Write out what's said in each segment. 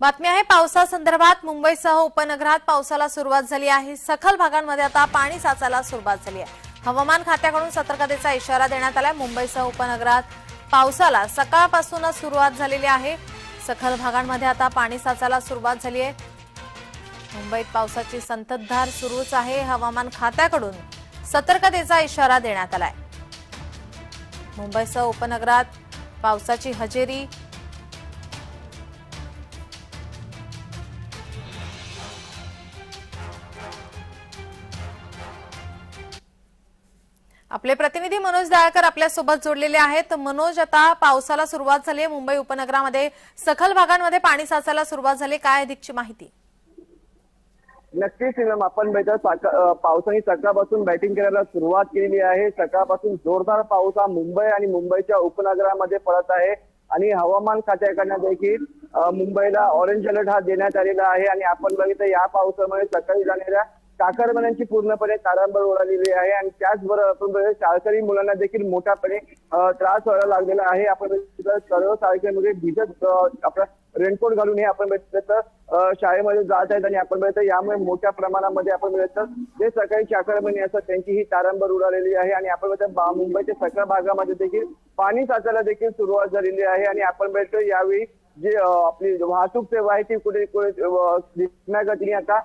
बातमी आहे पावसासंदर्भात मुंबईसह उपनगरात पावसाला सुरुवात झाली आहे. सखल भागांमध्ये आता पाणी साचायला सुरुवात झाली आहे. हवामान खात्याकडून सतर्कतेचा इशारा देण्यात आलाय. मुंबईसह उपनगरात पावसाला सकाळपासूनच सुरुवात झालेली आहे. सखल भागांमध्ये आता पाणी साचायला सुरुवात झाली आहे. मुंबईत पावसाची संततधार सुरूच आहे. हवामान खात्याकडून सतर्कतेचा इशारा देण्यात आलाय. मुंबईसह उपनगरात पावसाची हजेरी आपले प्रतिनिधी मनोज दाळकर आपल्यासोबत जोडलेले आहेत. मनोज आता पावसाला सुरुवात झाली आहे. मुंबई उपनगरामध्ये सखल भागांमध्ये पाणी साचायला सुरुवात झाली. काय अधिकची माहिती? नक्कीच आपण पावसाने सकाळपासून बॅटिंग करायला सुरुवात केलेली आहे. सकाळपासून जोरदार पाऊस हा मुंबई आणि मुंबईच्या उपनगरामध्ये पडत आहे. आणि हवामान खात्याकडनं देखील मुंबईला ऑरेंज अलर्ट हा देण्यात आलेला आहे. आणि आपण बघितलं या पावसामुळे सकाळी जाणाऱ्या चाकरमान्यांची पूर्णपणे तारांबळ उडालेली आहे आणि त्याचबरोबर आपण शाळकरी मुलांना देखील मोठ्यापणे त्रास व्हायला लागलेला आहे. आपण सर्व शाळकरीमध्ये भिजत आपला रेनकोट घालून हे आपण बघितलं तर शाळेमध्ये जात आहेत आणि आपण बघितलं यामुळे मोठ्या प्रमाणामध्ये आपण बघितलं जे सकाळी चाकरमणी असतात त्यांची ही तारांबर उडालेली आहे आणि आपण बघितलं मुंबईच्या सगळ्या भागामध्ये देखील पाणी साचायला देखील सुरुवात झालेली आहे आणि आपण बघितलं यावेळी जे आपली वाहतूक सेवा आहे ती कुठे कुठे धीम्या गतीने आता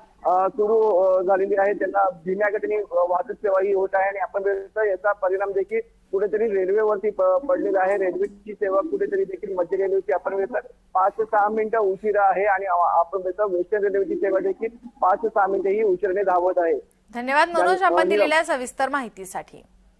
सुरू झालेली आहे. त्यांना धीम्या गतीने वाहतूक सेवा ही होत आहे आणि आपण याचा परिणाम देखील कुठेतरी रेल्वेवरती पडलेला आहे. रेल्वेची सेवा कुठेतरी देखील मध्य रेल्वेची आपण पाच ते सहा मिनिटं उशिरा आहे आणि आपण वेस्टर्न रेल्वेची सेवा देखील पाच ते सहा मिनिटं ही उशिराने धावत आहे. धन्यवाद मनोज आपण दिलेल्या सविस्तर माहितीसाठी.